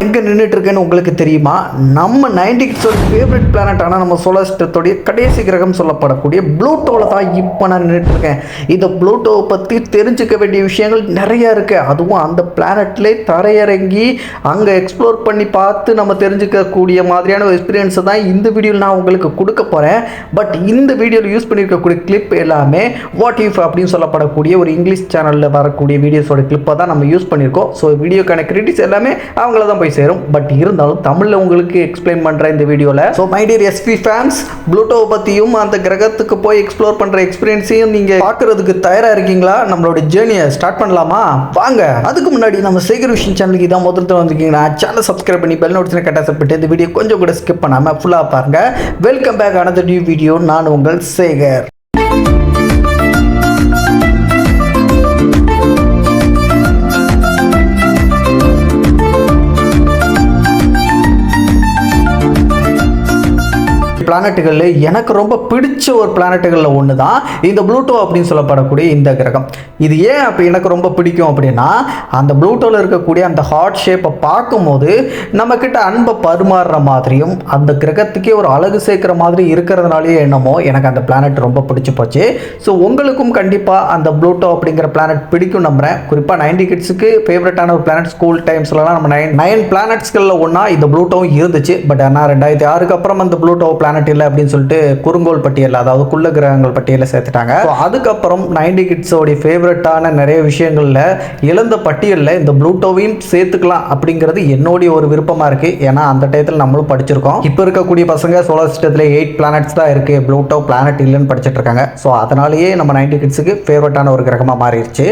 எங்கே நின்றுட்டு இருக்கேன்னு உங்களுக்கு தெரியுமா? நம்ம நைன்டி கிட்ஸோட ஃபேவரட் பிளானட்டான நம்ம சோலார் சிஸ்டத்துடைய கடைசி கிரகம் சொல்லப்படக்கூடிய ப்ளூட்டோவில் தான் இப்போ நான் நின்றுட்டு இருக்கேன் இந்த ப்ளூட்டோவை பற்றி தெரிஞ்சுக்க வேண்டிய விஷயங்கள் நிறையா இருக்குது அதுவும் அந்த பிளானட்லே தரையிறங்கி அங்கே எக்ஸ்ப்ளோர் பண்ணி பார்த்து நம்ம தெரிஞ்சுக்கக்கூடிய மாதிரியான ஒரு எக்ஸ்பீரியன்ஸை தான் இந்த வீடியோவில் நான் உங்களுக்கு கொடுக்க போகிறேன் பட் இந்த வீடியோவில் யூஸ் பண்ணியிருக்கக்கூடிய கிளிப் எல்லாமே வாட் இஃப் அப்படின்னு சொல்லப்படக்கூடிய ஒரு இங்கிலீஷ் சேனலில் வரக்கூடிய வீடியோஸோட கிளிப்பை தான் நம்ம யூஸ் பண்ணியிருக்கோம் ஸோ வீடியோக்கான கிரிட்டிக்ஸ் எல்லாமே அவங்கள தான் போய் சேரும். பட் இருந்தாலும் தமிழில் உங்களுக்கு எக்ஸ்பிளைன் பண்ணுற இந்த வீடியோவில் so my dear SP fans ப்ளூட்டோவை பற்றியும் அந்த கிரகத்துக்கு போய் எக்ஸ்ப்ளோர் பண்ணுற எக்ஸ்பீரியன்ஸையும் நீங்கள் பார்க்குறதுக்கு தயாராக இருக்கீங்களா? நம்மளோட ஜேர்னியை ஸ்டார்ட் பண்ணலாமா? வாங்க அதுக்கு முன்னாடி நம்ம சேகர் விஷன் சேனலுக்கு இதான் முதல்ல வந்திருக்கீங்கன்னா சேனல் சப்ஸ்கிரைப் பண்ணி பெல் நோட்டிஃபிகேஷன் கட்டாக செப்பட்டு இந்த வீடியோ கொஞ்சம் கூட ஸ்கிப் பண்ணாமல் ஃபுல்லாக பாருங்க. Welcome back another new video நான் உங்கள் சேகர். பிளானட்டுகளில் எனக்கு ரொம்ப பிடிச்ச ஒரு பிளானட்டுகளில் ஒன்று தான் இந்த ப்ளூட்டோ அப்படின்னு சொல்லப்படக்கூடிய இந்த கிரகம். இது ஏன் அப்போ எனக்கு ரொம்ப பிடிக்கும் அப்படின்னா அந்த ப்ளூட்டோவில் இருக்கக்கூடிய அந்த ஹார்ட் ஷேப்பை பார்க்கும்போது நம்மக்கிட்ட அன்பை பரிமாறுற மாதிரியும் அந்த கிரகத்துக்கே ஒரு அழகு சேர்க்குற மாதிரி இருக்கிறதுனாலேயே என்னமோ எனக்கு அந்த பிளானட் ரொம்ப பிடிச்சி போச்சு. ஸோ உங்களுக்கும் கண்டிப்பாக அந்த ப்ளூட்டோ அப்படிங்கிற பிளானட் பிடிக்கும் நம்புறேன். குறிப்பாக நைன்டி கிட்ஸுக்கு ஃபேவரட்டான ஒரு பிளானட் ஸ்கூல் டைம்ஸ்லலாம் நம்ம நைன் நைன் பிளானட்ஸ்களில் ஒன்றா இந்த ப்ளூட்டோவும் இருந்துச்சு. பட் ஆனால் ரெண்டாயிரத்தி ஆறுக்கு அப்புறம் அந்த ப்ளூட்டோ பிளானட் இல்லை அப்படின்னு சொல்லிட்டு குறுங்கோல் பட்டியல் அதாவது குள்ள கிரகங்கள் பட்டியலில் சேர்த்துட்டாங்க. அதுக்கப்புறம் நைன்டி கிட்ஸோடைய ஃபேவரட்டான நிறைய விஷயங்களில் இழந்த பட்டியலில் இந்த ப்ளூட்டோவையும் சேர்த்துக்கலாம் அப்படிங்கிறது என்னுடைய ஒரு விருப்பமாக இருக்குது ஏன்னா அந்த டயத்தில் நம்மளும் படிச்சிருக்கோம். இப்போ இருக்கக்கூடிய பசங்க சோலார் சிஸ்டத்தில் எயிட் பிளானட்ஸ் தான் இருக்குது ப்ளூட்டோ பிளானட் இல்லைன்னு படிச்சிட்டு இருக்காங்க. ஸோ அதனாலேயே நம்ம நைன்டி கிட்ஸுக்கு ஃபேவரட்டான ஒரு கிரகமாக மாறிடுச்சு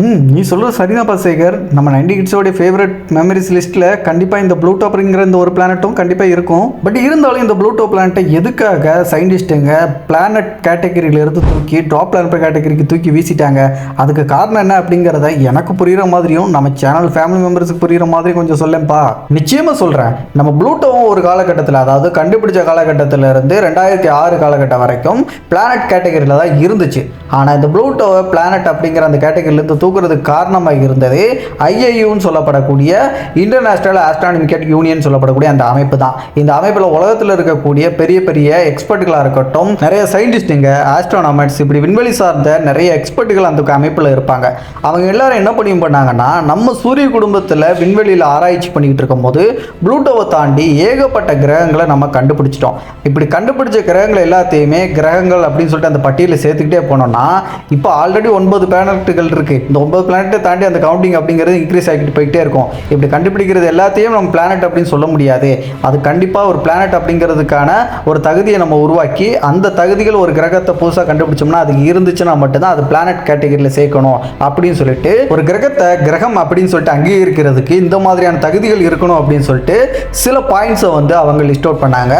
ம் நீ சொல்கிறது சரிதான்ப்பா சேகர் நம்ம நைன்டி கிட்ஸோடைய ஃபேவரட் மெமரிஸ் லிஸ்ட்டில் கண்டிப்பாக இந்த ப்ளூட்டோ அப்படிங்கிற இந்த ஒரு பிளானட்டும் கண்டிப்பாக இருக்கும். பட் இருந்தாலும் இந்த ப்ளூட்டோ பிளானட்டை எதுக்காக சயின்டிஸ்ட்டுங்க பிளானட் கேட்டகரியிலேருந்து தூக்கி ட்ராப் பிளானட் கேட்டகரிக்கு தூக்கி வீசிட்டாங்க? அதுக்கு காரணம் என்ன அப்படிங்கிறத எனக்கு புரிகிற மாதிரியும் நம்ம சேனல் ஃபேமிலி மெம்பர்ஸுக்கு புரிகிற மாதிரி கொஞ்சம் சொல்லேன்ப்பா. நிச்சயமாக சொல்கிறேன் நம்ம ப்ளூட்டோவும் ஒரு காலகட்டத்தில் அதாவது கண்டுபிடிச்ச காலகட்டத்தில் இருந்து ரெண்டாயிரத்தி ஆறு காலகட்டம் வரைக்கும் பிளானட் கேட்டகரியில் தான் இருந்துச்சு. ஆனால் இந்த ப்ளூட்டோவை பிளானட் அப்படிங்கிற அந்த கேட்டகரியிலேருந்து தூக்குறதுக்கு காரணமாக இருந்தது ஐஐயூன்னு சொல்லப்படக்கூடிய இன்டர்நேஷ்னல் ஆஸ்ட்ரானமிக்கல் யூனியன் சொல்லப்படக்கூடிய அந்த அமைப்பு தான். இந்த அமைப்பில் உலகத்தில் இருக்கக்கூடிய பெரிய பெரிய பெரிய எக்ஸ்பர்ட்டுகளாக இருக்கட்டும் நிறைய சயின்டிஸ்ட்டுங்க ஆஸ்ட்ரோனாமட்ஸ் இப்படி விண்வெளி சார்ந்த நிறைய எக்ஸ்பர்ட்டுகள் அந்த அமைப்பில் இருப்பாங்க. அவங்க எல்லாரும் என்ன பண்ணி பண்ணாங்கன்னா நம்ம சூரிய குடும்பத்தில் விண்வெளியில் ஆராய்ச்சி பண்ணிக்கிட்டு இருக்கும்போது ப்ளூட்டோவை தாண்டி ஏகப்பட்ட கிரகங்களை நம்ம கண்டுபிடிச்சிட்டோம். இப்படி கண்டுபிடிச்ச கிரகங்கள் எல்லாத்தையுமே கிரகங்கள் அப்படின்னு சொல்லிட்டு அந்த பட்டியலில் சேர்த்துக்கிட்டே போனோம்னா இப்போ ஆல்ரெடி ஒன்பது பிளானட்டுகள் இருக்குது இந்த ஒன்பது பிளானட்டை தாண்டி அந்த கவுண்டிங் அப்படிங்கிறது இன்க்ரீஸ் ஆகிட்டு போயிட்டே இருக்கும். இப்படி கண்டுபிடிக்கிறது எல்லாத்தையும் நம்ம பிளானட் அப்படின்னு சொல்ல முடியாது. அது கண்டிப்பாக ஒரு பிளானட் அப்படிங்கிறதுக்கான ஒரு தகுதியை நம்ம உருவாக்கி அந்த தகுதிகள் ஒரு கிரகத்தை புதுசாக கண்டுபிடிச்சோம்னா அது இருந்துச்சுன்னா மட்டும்தான் அது பிளானட் கேட்டகரியில் சேர்க்கணும் அப்படின்னு சொல்லிட்டு ஒரு கிரகத்தை கிரகம் அப்படின்னு சொல்லிட்டு அங்கீகரிக்கிறதுக்கு இந்த மாதிரியான தகுதிகள் இருக்கணும் அப்படின்னு சொல்லிட்டு சில பாயிண்ட்ஸை வந்து அவங்க லிஸ்ட் அவுட் பண்ணாங்க.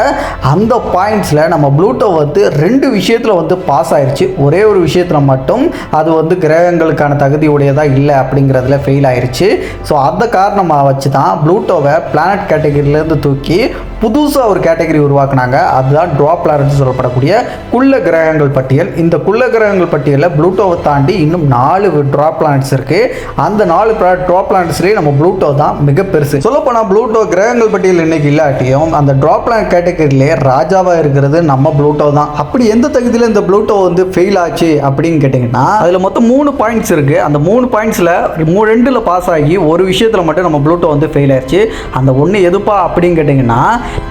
அந்த பாயிண்ட்ஸில் நம்ம ப்ளூட்டோ வந்து ரெண்டு விஷயத்தில் வந்து பாஸ் ஆயிடுச்சு ஒரே ஒரு விஷயத்தில் மட்டும் அது வந்து கிரகங்களுக்கான தகுதி உடையதாக இல்லை அப்படிங்கிறதுல ஃபெயில் ஆயிடுச்சு ஸோ அந்த காரணமாக வச்சு தான் ப்ளூட்டோவை பிளானட் கேட்டகரியிலேருந்து தூக்கி புதுசாக ஒரு கேட்டகரி உருவாக்குனாங்க. அதுதான் ட்ராப் பிளானட் சொல்லப்படக்கூடிய குள்ள கிரகங்கள் பட்டியல். இந்த குள்ள கிரகங்கள் பட்டியலில் ப்ளூட்டோவை தாண்டி இன்னும் நாலு ட்ராப் பிளானட்ஸ் இருக்குது அந்த நாலு ட்ராப் பிளானட்ஸ்லேயே நம்ம ப்ளூட்டோ தான் மிக பெருசு. சொல்லப்போனால் ப்ளூட்டோ கிரகங்கள் பட்டியல் இன்னைக்கு இல்லாட்டியும் அந்த ட்ராப் பிளானட் கேட்டகரியிலே ராஜாவாக இருக்கிறது நம்ம ப்ளூட்டோ தான். அப்படி எந்த தகுதியில் இந்த ப்ளூட்டோ வந்து ஃபெயில் ஆச்சு அப்படின்னு கேட்டிங்கன்னா அதில் மொத்தம் மூணு பாயிண்ட்ஸ் இருக்குது அந்த மூணு பாயிண்ட்ஸில் மூணு ரெண்டில் பாஸ் ஆகி ஒரு விஷயத்தில் மட்டும் நம்ம ப்ளூட்டோ வந்து ஃபெயில் ஆயிடுச்சு அந்த ஒன்று எதுப்பா அப்படின்னு கேட்டிங்கன்னா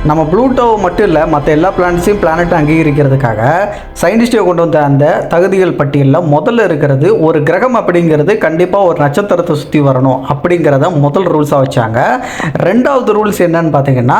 நம்ம ப்ளூட்டோவை மட்டும் இல்லை மற்ற எல்லா பிளானட்ஸையும் பிளானட்டை அங்கீகரிக்கிறதுக்காக சயின்டிஸ்ட்டை கொண்டு வந்த அந்த தகுதிகள் பட்டியலில் முதல்ல இருக்கிறது ஒரு கிரகம் அப்படிங்கிறது கண்டிப்பாக ஒரு நட்சத்திரத்தை சுற்றி வரணும் அப்படிங்கிறத முதல் ரூல்ஸாக வச்சாங்க. ரெண்டாவது ரூல்ஸ் என்னன்னு பார்த்தீங்கன்னா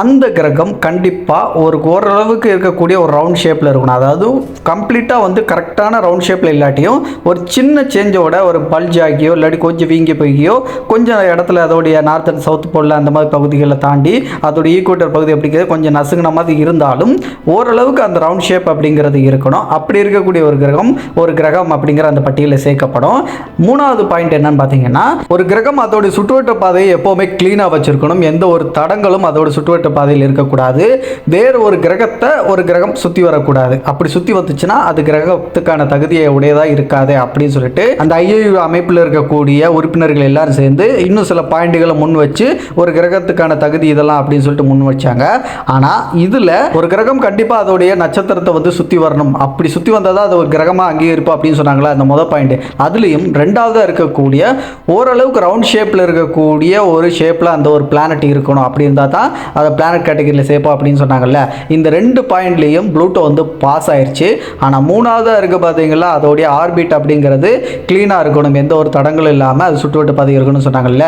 அந்த கிரகம் கண்டிப்பாக ஒரு ஓரளவுக்கு இருக்கக்கூடிய ஒரு ரவுண்ட் ஷேப்பில் இருக்கணும். அதாவது கம்ப்ளீட்டாக வந்து கரெக்டான ரவுண்ட் ஷேப்பில் இல்லாட்டியும் ஒரு சின்ன சேஞ்சோட ஒரு பல்ஜ் ஆகியோ இல்லாட்டி கொஞ்சம் வீங்கி போய்கியோ கொஞ்சம் இடத்துல அதோடைய நார்த் அண்ட் சவுத் போலில் அந்த மாதிரி பகுதிகளை தாண்டி அதோடய ஈக்குவல் சுற்றுவட்டார பகுதி அப்படிங்கிறது கொஞ்சம் நசுங்கின மாதிரி இருந்தாலும் ஓரளவுக்கு அந்த ரவுண்ட் ஷேப் அப்படிங்கிறது இருக்கணும். அப்படி இருக்கக்கூடிய ஒரு கிரகம் ஒரு கிரகம் அப்படிங்கிற அந்த பட்டியலில் சேர்க்கப்படும். மூணாவது பாயிண்ட் என்னன்னு பார்த்தீங்கன்னா ஒரு கிரகம் அதோட சுற்றுவட்ட பாதையை எப்போவுமே க்ளீனாக வச்சிருக்கணும். எந்த ஒரு தடங்களும் அதோட சுற்றுவட்ட பாதையில் இருக்கக்கூடாது. வேறு ஒரு கிரகத்தை ஒரு கிரகம் சுற்றி வரக்கூடாது. அப்படி சுற்றி வந்துச்சுன்னா அது கிரகத்துக்கான தகுதியை உடையதாக இருக்காது அப்படின்னு சொல்லிட்டு அந்த ஐஏயு அமைப்பில் இருக்கக்கூடிய உறுப்பினர்கள் எல்லாரும் சேர்ந்து இன்னும் சில பாயிண்ட்டுகளை முன் வச்சு ஒரு கிரகத்துக்கான தகுதி இதெல்லாம் அப்படின்னு சொல்லிட்டு முன் வச்சாங்க. ஆனால் இதில் ஒரு கிரகம் கண்டிப்பாக அதோடைய நட்சத்திரத்தை வந்து சுற்றி வரணும். அப்படி சுற்றி வந்தால் தான் அது ஒரு கிரகமாக அங்கீகரிப்போம் அப்படின்னு சொன்னாங்களா? அந்த முத பாயிண்ட் அதுலேயும் ரெண்டாவதாக இருக்கக்கூடிய ஓரளவுக்கு ரவுண்ட் ஷேப்பில் இருக்கக்கூடிய ஒரு ஷேப்பில் அந்த ஒரு பிளானட் இருக்கணும். அப்படி இருந்தால் தான் அதை பிளானட் கேட்டகரியில் சேர்ப்போம் அப்படின்னு சொன்னாங்கல்ல. இந்த ரெண்டு பாயிண்ட்லேயும் ப்ளூட்டோ வந்து பாஸ் ஆயிடுச்சு ஆனால் மூணாவதாக இருக்க பார்த்தீங்களா அதோடைய ஆர்பிட் அப்படிங்கிறது க்ளீனாக இருக்கணும். எந்த ஒரு தடங்களும் இல்லாமல் அது சுற்றுவட்ட பாதை இருக்கணும்னு சொன்னாங்கல்ல.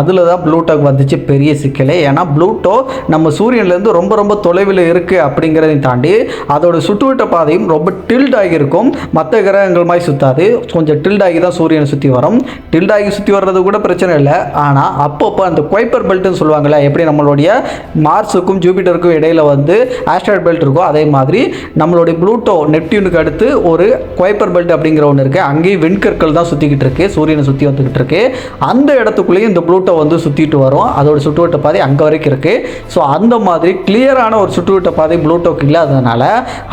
அதில் தான் ப்ளூட்டோக்கு வந்துச்சு பெரிய சிக்கலே. ஏன்னா ப்ளூட்டோ நம்ம நம்ம சூரியன்லேருந்து ரொம்ப ரொம்ப தொலைவில் இருக்குது அப்படிங்கிறதையும் தாண்டி அதோட சுற்றுவட்ட பாதையும் ரொம்ப டில்ட் ஆகியிருக்கும். மற்ற கிரகங்கள் மாதிரி சுற்றாது கொஞ்சம் டில்ட் ஆகி தான் சூரியனை சுற்றி வரும். டில்ட் ஆகி சுற்றி வர்றது கூட பிரச்சனை இல்லை. ஆனால் அப்பப்போ அந்த குவைப்பர் பெல்ட்னு சொல்லுவாங்களே எப்படி நம்மளுடைய மார்ஸுக்கும் ஜூபிட்டருக்கும் இடையில வந்து ஆஸ்ட்ராய்ட் பெல்ட் இருக்கோ அதே மாதிரி நம்மளுடைய ப்ளூட்டோ நெப்டியூனுக்கு அடுத்து ஒரு குவைப்பர் பெல்ட் அப்படிங்கிற ஒன்று இருக்குது அங்கேயும் வெண்கற்கள் தான் சுற்றிக்கிட்டு இருக்கு. சூரியனை சுற்றி வந்துக்கிட்டு இருக்கு. அந்த இடத்துக்குள்ளேயும் இந்த ப்ளூட்டோ வந்து சுற்றிட்டு வரும். அதோட சுற்றுவட்ட பாதை அங்கே வரைக்கும் இருக்குது ஸோ அந்த மாதிரி கிளியரான ஒரு சுற்றுவட்ட பாதை ப்ளூட்டோக்கு இல்லாததுனால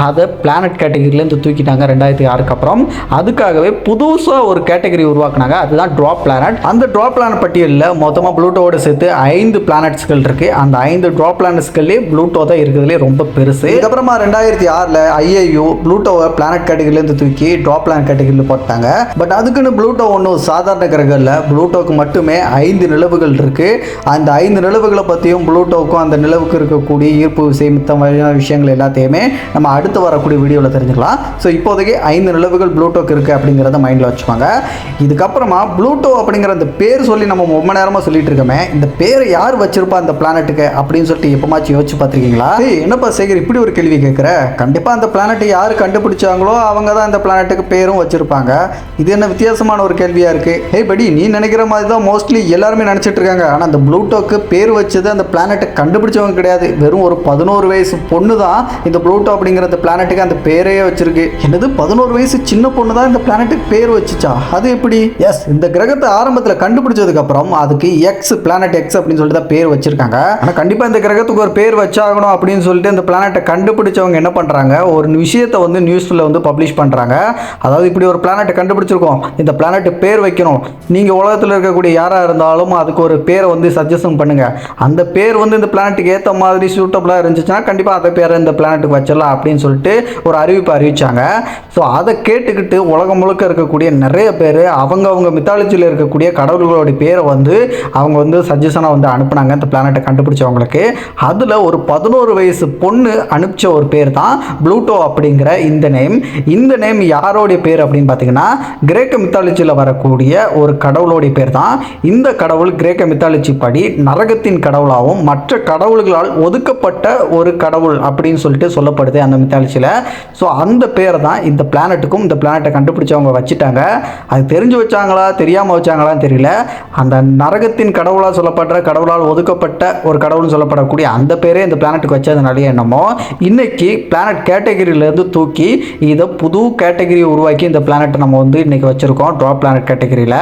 அதை பிளானட் கேட்டகரியிலேருந்து தூக்கிட்டாங்க ரெண்டாயிரத்தி ஆறுக்கு அப்புறம். அதுக்காகவே புதுசாக ஒரு கேட்டகரி உருவாக்குனாங்க. அதுதான் ட்ராப் பிளானட் அந்த ட்ராப் பிளானட் பட்டியலில் மொத்தமாக ப்ளூட்டோவோட சேர்த்து ஐந்து பிளானட்ஸ்கள் இருக்குது அந்த ஐந்து ட்ராப் பிளானட்ஸ்கள்லேயே ப்ளூட்டோ தான் இருக்கிறதுலே ரொம்ப பெருசு. இதுக்கப்புறமா ரெண்டாயிரத்தி ஆறில் ஐஏயு ப்ளூட்டோவை பிளானட் கேட்டகரியிலேருந்து தூக்கி ட்ராப் பிளானட் கேட்டகரியில் போட்டாங்க. பட் அதுக்குன்னு ப்ளூட்டோ ஒன்றும் சாதாரண கிரகங்களில் ப்ளூட்டோக்கு மட்டுமே ஐந்து நிலவுகள் இருக்குது அந்த ஐந்து நிலவுகளை பற்றியும் ப்ளூட்டோக்கும் அந்த நிலவுக்கு இருக்கக்கூடிய ஈர்ப்பு விசை மித்த மாதிரியான விஷயங்கள் எல்லாத்தையுமே நம்ம அடுத்து வரக்கூடிய வீடியோவில் தெரிஞ்சுக்கலாம். ஸோ இப்போதைக்கு ஐந்து நிலவுகள் ப்ளூட்டோக்கு இருக்குது அப்படிங்கிறத மைண்டில் வச்சுக்கோங்க. இதுக்கப்புறமா ப்ளூட்டோ அப்படிங்கிற அந்த பேர் சொல்லி நம்ம ரொம்ப நேரமாக சொல்லிட்டு இருக்கோமே இந்த பேரை யார் வச்சிருப்பா அந்த பிளானட்டுக்கு அப்படின்னு சொல்லிட்டு எப்போமாச்சும் யோசிச்சு பார்த்துருக்கீங்களா? என்னப்பா சேகர் இப்படி ஒரு கேள்வி கேட்குற கண்டிப்பாக அந்த பிளானட்டை யார் கண்டுபிடிச்சாங்களோ அவங்க தான் அந்த பிளானட்டுக்கு பேரும் வச்சிருப்பாங்க. இது என்ன வித்தியாசமான ஒரு கேள்வியாக இருக்குது ஹே படி நீ நினைக்கிற மாதிரி தான் மோஸ்ட்லி எல்லாருமே நினச்சிட்டு இருக்காங்க. ஆனால் அந்த ப்ளூட்டோக்கு பேர் வச்சது அந்த பிளானட்டை கண்டுபிடிச்சவங்க கிடையாது. வெறும் ஒரு பதினோரு வயசு பொண்ணு தான் இந்த ப்ளூட்டோ அப்படிங்கிற அந்த பிளானட்டுக்கு அந்த பேரையே வச்சிருக்கு. என்னது? பதினோரு வயசு சின்ன பொண்ணு தான் இந்த பிளானட்டுக்கு பேர் வச்சுச்சா? அது எப்படி? எஸ் இந்த கிரகத்தை ஆரம்பத்தில் கண்டுபிடிச்சதுக்கு அப்புறம் அதுக்கு எக்ஸ் பிளானட் எக்ஸ் அப்படின்னு சொல்லிட்டு தான் பேர் வச்சிருக்காங்க. ஆனால் கண்டிப்பாக இந்த கிரகத்துக்கு ஒரு பேர் வச்சாகணும் அப்படின்னு சொல்லிட்டு இந்த பிளானட்டை கண்டுபிடிச்சவங்க என்ன பண்ணுறாங்க ஒரு விஷயத்தை வந்து நியூஸில் வந்து பப்ளிஷ் பண்ணுறாங்க அதாவது இப்படி ஒரு பிளானட்டை கண்டுபிடிச்சிருக்கோம். இந்த பிளானட்டு பேர் வைக்கணும். நீங்கள் உலகத்தில் இருக்கக்கூடிய யாராக இருந்தாலும் அதுக்கு ஒரு பேரை வந்து சஜஷன் பண்ணுங்கள் அந்த பேர் வந்து இந்த பிளானட்டுக்கு ஏற்ற மாதிரி சூட்டபுளாக இருந்துச்சுன்னா கண்டிப்பாக அதை பேரை இந்த பிளானட்டுக்கு வச்சிடலாம் அப்படின்னு சொல்லிட்டு ஒரு அறிவிப்பு அறிவித்தாங்க ஸோ அதை கேட்டுக்கிட்டு உலகம் முழுக்க இருக்கக்கூடிய நிறைய பேர் அவங்க அவங்க மித்தாலஜியில் இருக்கக்கூடிய கடவுள்களோட பேரை வந்து அவங்க வந்து சஜஷனாக வந்து அனுப்புனாங்க இந்த பிளானட்டை கண்டுபிடிச்சவங்களுக்கு. அதில் ஒரு பதினோரு வயசு பொண்ணு அனுப்பிச்ச ஒரு பேர் தான் ப்ளூட்டோ அப்படிங்கிற இந்த நேம் இந்த நேம் யாரோடைய பேர் அப்படின்னு பார்த்தீங்கன்னா கிரேக்க மித்தாலஜியில் வரக்கூடிய ஒரு கடவுளோடைய பேர் தான். இந்த கடவுள் கிரேக்க மித்தாலஜி படி நரகத்தின் கடவுளாகவும் மற்ற கடவுள் கடவுள்களால் ஒதுக்கப்பட்ட ஒரு கடவுள் அப்படின்னு சொல்லிட்டு சொல்லப்படுது அந்த மித்தாலஜியில் ஸோ அந்த பேர் தான் இந்த பிளானட்டுக்கும் இந்த பிளானட்டை கண்டுபிடிச்சவங்க வச்சுட்டாங்க. அது தெரிஞ்சு வச்சாங்களா தெரியாமல் வச்சாங்களான்னு தெரியல. அந்த நரகத்தின் கடவுளாக சொல்லப்படுற கடவுளால் ஒதுக்கப்பட்ட ஒரு கடவுள்னு சொல்லப்படக்கூடிய அந்த பேரே இந்த பிளானட்டுக்கு வச்சதுனாலே என்னமோ இன்னைக்கு பிளானட் கேட்டகரியிலேருந்து தூக்கி இதை புது கேட்டகரி உருவாக்கி இந்த பிளானட்டை நம்ம வந்து இன்றைக்கி வச்சுருக்கோம் ட்ராப் பிளானட் கேட்டகரியில்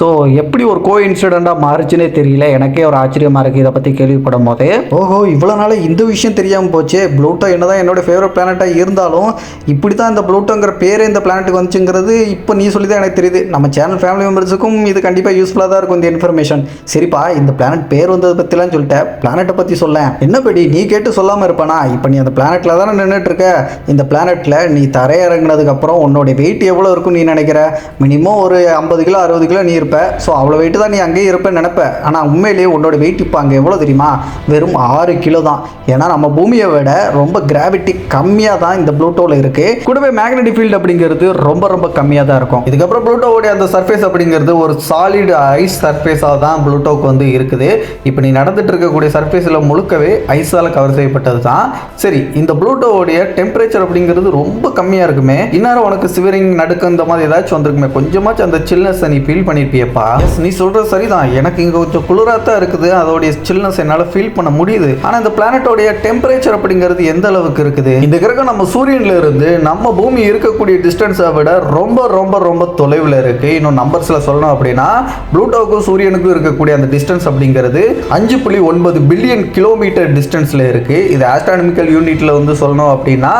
ஸோ எப்படி ஒரு கோ இன்சிடெண்ட்டாக மாறுச்சுன்னே தெரியல. எனக்கே ஒரு ஆச்சரியமாக இருக்குது இதை பற்றி கேள்விப்படும் போது. ஓஹோ இவ்வளோ நாள் இந்த விஷயம் தெரியாமல் போச்சு. ப்ளூட்டோ என்னதான் என்னோட ஃபேவரட் பிளானட்டாக இருந்தாலும் இப்படி தான் இந்த ப்ளூட்டோங்கிற பேர் இந்த பிளானட்டுக்கு வந்துச்சுங்கிறது இப்போ நீ சொல்லி தான் எனக்கு தெரியுது. நம்ம சேனல் ஃபேமிலி மெம்பர்ஸுக்கும் இது கண்டிப்பாக யூஸ்ஃபுல்லாக தான் இருக்கும் இந்த இன்ஃபர்மேஷன் சரிப்பா இந்த பிளானட் பேர் வந்ததை பற்றிலாம் சொல்லிட்டேன். பிளானட்டை பற்றி சொல்ல என்னபடி நீ கேட்டு சொல்லாமல் இருப்பானா? இப்போ நீ அந்த பிளானட்டில் தானே நின்றுட்டு இருக்க இந்த பிளானட்டில் நீ தரையிறங்கினதுக்கப்புறம் உன்னோட வெயிட் எவ்வளோ இருக்கும் நீ நினைக்கிற? மினிமம் ஒரு ஐம்பது கிலோ அறுபது கிலோ நீ இருப்ப. ஸோ அவ்வளோ வெயிட் தான் நீ அங்கேயே இருப்பேன்னு நினைப்ப. ஆனால் உண்மையிலேயே உன்னோட வெயிட் இப்போ அங்கே எவ்வளோ தெரியுமா? வெறும் ஆறு கிலோ தான். ஏன்னா நம்ம பூமியை விட ரொம்ப கிராவிட்டி கம்மியாக தான் இந்த ப்ளூட்டோவில் இருக்குது கூடவே மேக்னெட்டிக் ஃபீல்டு அப்படிங்கிறது ரொம்ப ரொம்ப கம்மியாக தான் இருக்கும். இதுக்கப்புறம் ப்ளூட்டோவுடைய அந்த சர்ஃபேஸ் அப்படிங்கிறது ஒரு சாலிட் ஐஸ் சர்ஃபேஸாக தான் ப்ளூட்டோக்கு வந்து இருக்குது. இப்போ நீ நடந்துட்டு இருக்கக்கூடிய சர்ஃபேஸில் முழுக்கவே ஐஸால் கவர் செய்யப்பட்டது தான். சரி இந்த ப்ளூட்டோவுடைய டெம்பரேச்சர் அப்படிங்கிறது ரொம்ப கம்மியாக இருக்குமே. இந்நேரம் உனக்கு சிவரிங் நடுக்கு இந்த மாதிரி ஏதாச்சும் வந்திருக்குமே. கொஞ்சமாச்சும் அந்த சில்னஸை நீ ஃபீல் பண்ணியிருப்பியப்பா நீ சொல்கிறது சரிதான். எனக்கு இங்கே கொஞ்சம் குளிராக தான் இருக்குது. அதோடைய சில்னஸ் என்னால் ஃபீல் பண்ண முடியும் முடியுது ஆனா இந்த பிளானட்டோடைய டெம்பரேச்சர் அப்படிங்கிறது எந்த அளவுக்கு இருக்குது? இந்த கிரகம் நம்ம சூரியன்ல இருந்து நம்ம பூமி இருக்கக்கூடிய டிஸ்டன்ஸை விட ரொம்ப ரொம்ப ரொம்ப தொலைவில் இருக்கு. இன்னும் நம்பர்ஸ்ல சொல்லணும் அப்படின்னா ப்ளூட்டோவுக்கும் சூரியனுக்கும் இருக்கக்கூடிய அந்த டிஸ்டன்ஸ் அப்படிங்கிறது அஞ்சு புள்ளி ஒன்பது பில்லியன் கிலோமீட்டர் டிஸ்டன்ஸ்ல இருக்கு. இது ஆஸ்ட்ரானமிக்கல் யூனிட்ல வந்து சொல்லணும் அப்படின்னா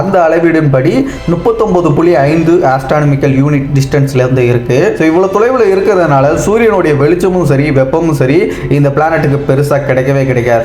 அந்த அளவீடின்படி முப்பத்தொன்பது புள்ளி ஐந்து ஆஸ்ட்ரானமிக்கல் யூனிட் டிஸ்டன்ஸ்ல இருந்து இருக்கு. ஸோ இவ்வளவு தொலைவில் இருக்கிறதுனால சூரியனுடைய வெளிச்சமும் சரி வெப்பமும் சரி இந்த பிளானட்டுக்கு பெருசாக கிடைக்கவே கிடைக்காது.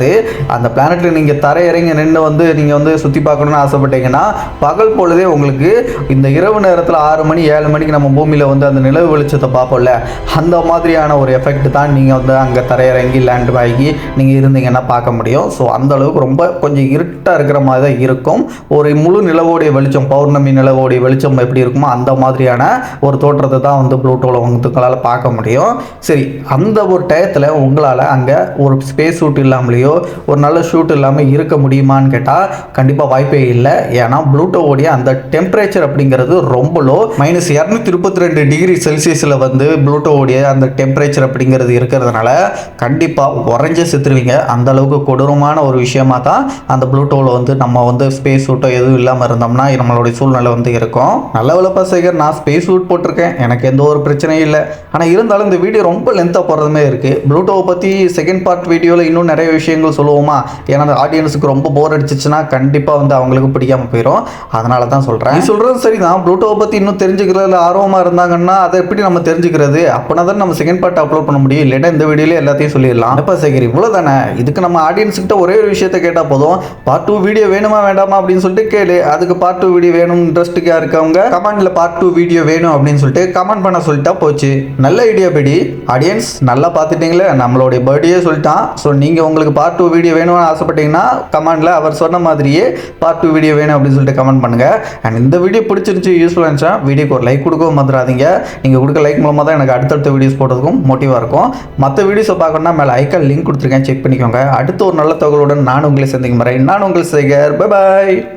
அந்த பிளானெட்டில் நீங்கள் தரையிறங்கி நின்று வந்து நீங்கள் வந்து சுற்றி பார்க்கணும்னு ஆசைப்பட்டீங்கன்னா பகல் பொழுதே உங்களுக்கு இந்த இரவு நேரத்தில் ஆறு மணி ஏழு மணிக்கு நம்ம பூமியில் வந்து அந்த நிலவு வெளிச்சத்தை பார்ப்போம்ல அந்த மாதிரியான ஒரு எஃபெக்ட் தான் நீங்கள் வந்து அங்கே தரையிறங்கி லேண்ட் ஆகி நீங்கள் இருந்தீங்கன்னா பார்க்க முடியும். ஸோ அந்த அளவுக்கு ரொம்ப கொஞ்சம் இருட்டாக இருக்கிற மாதிரி தான் இருக்கும். ஒரு முழு நிலவோடைய வெளிச்சம் பௌர்ணமி நிலவோடைய வெளிச்சம் எப்படி இருக்குமோ அந்த மாதிரியான ஒரு தோற்றத்தை தான் வந்து ப்ளூட்டோவில் உங்களால் பார்க்க முடியும். சரி அந்த ஒரு டயத்தில் உங்களால் அங்கே ஒரு ஸ்பேஸ் சூட் இல்லாமலேயோ ஒரு நல்ல ஷூட் இல்லாமல் இருக்க முடியுமான்னு கேட்டால் கண்டிப்பாக வாய்ப்பே இல்லை. ஏன்னா ப்ளூட்டோவுடைய அந்த டெம்பரேச்சர் அப்படிங்கிறது ரொம்ப லோ மைனஸ் இரநூத்தி இருபத்தி ரெண்டு டிகிரி செல்சியஸில் வந்து ப்ளூட்டோவுடைய அந்த டெம்பரேச்சர் அப்படிங்கிறது இருக்கிறதுனால கண்டிப்பாக உறைஞ்சே செத்துருவீங்க. அந்த அளவுக்கு கொடூரமான ஒரு விஷயமா தான் அந்த ப்ளூட்டோவில் வந்து நம்ம வந்து ஸ்பேஸ் ஷூட்டோ எதுவும் இல்லாமல் இருந்தோம்னா நம்மளுடைய சூழ்நிலை வந்து இருக்கும். நல்ல விளப்பா சேகர் நான் ஸ்பேஸ் ஷூட் போட்டிருக்கேன். எனக்கு எந்த ஒரு பிரச்சனையும் இல்லை. ஆனால் இருந்தாலும் இந்த வீடியோ ரொம்ப லென்த்தாக போகிறதுமே இருக்குது ப்ளூட்டோவை பற்றி செகண்ட் பார்ட் வீடியோவில் இன்னும் நிறைய விஷயங்கள் சொல்லுவோமா? ஏன்னா அந்த ஆடியன்ஸுக்கு ரொம்ப போர் அடிச்சிச்சுன்னா கண்டிப்பாக வந்து அவங்களுக்கு பிடிக்காம போயிடும் அதனால தான் சொல்கிறேன் நீ சொல்கிறது சரி தான் ப்ளூட்டோவை பற்றி இன்னும் தெரிஞ்சுக்கிறதுல ஆர்வமாக இருந்தாங்கன்னா அதை எப்படி நம்ம தெரிஞ்சுக்கிறது? அப்படின்னா தான் நம்ம செகண்ட் பார்ட் அப்லோட் பண்ண முடியும். இல்லைன்னா இந்த வீடியோவில் எல்லாத்தையும் சொல்லிடலாம். இப்போ சேகர் இவ்வளோ தானே? இதுக்கு நம்ம ஆடியன்ஸுக்கிட்ட ஒரே ஒரு விஷயத்த கேட்டால் போதும். பார்ட் டூ வீடியோ வேணுமா வேண்டாமா அப்படின்னு சொல்லிட்டு கேளு. அதுக்கு பார்ட் டூ வீடியோ வேணும் இன்ட்ரெஸ்ட்டுக்காக இருக்கவங்க கமெண்ட்ல பார்ட் டூ வீடியோ வேணும் அப்படின்னு சொல்லிட்டு கமெண்ட் பண்ண சொல்லிட்டா போச்சு. நல்ல ஐடியா படி. ஆடியன்ஸ் நல்லா பார்த்துட்டீங்களே? நம்மளுடைய பர்த்டே சொல்லிட்டான். ஸோ நீங்கள் உங்களுக்கு பார்ட் டூ வீடியோ வேணும்னு ஆசைப்பட்டீங்கன்னா கமெண்டில் அவர் சொன்ன மாதிரியே பார்ட் டூ வீடியோ வேணும் அப்படின்னு சொல்லிட்டு கமெண்ட் பண்ணுங்க. அண்ட் இந்த வீடியோ பிடிச்சிருந்துச்சு யூஸ்ஃபுல்லாக இருந்துச்சா வீடியோக்கு ஒரு லைக் கொடுக்கவும் மறந்துடாதீங்க. நீங்கள் கொடுக்க லைக் மூலமாக தான் எனக்கு அடுத்தடுத்த வீடியோஸ் போடுறதுக்கும் மோட்டிவாக இருக்கும். மற்ற வீடியோஸை பார்க்கணும்னா மேலே ஐக்கால் லிங்க் கொடுத்துருக்கேன் செக் பண்ணிக்கோங்க. அடுத்த ஒரு நல்ல தகவலுடன் நான் உங்களை சந்திக்கும் முறை நான் உங்கள் சேகர். Bye bye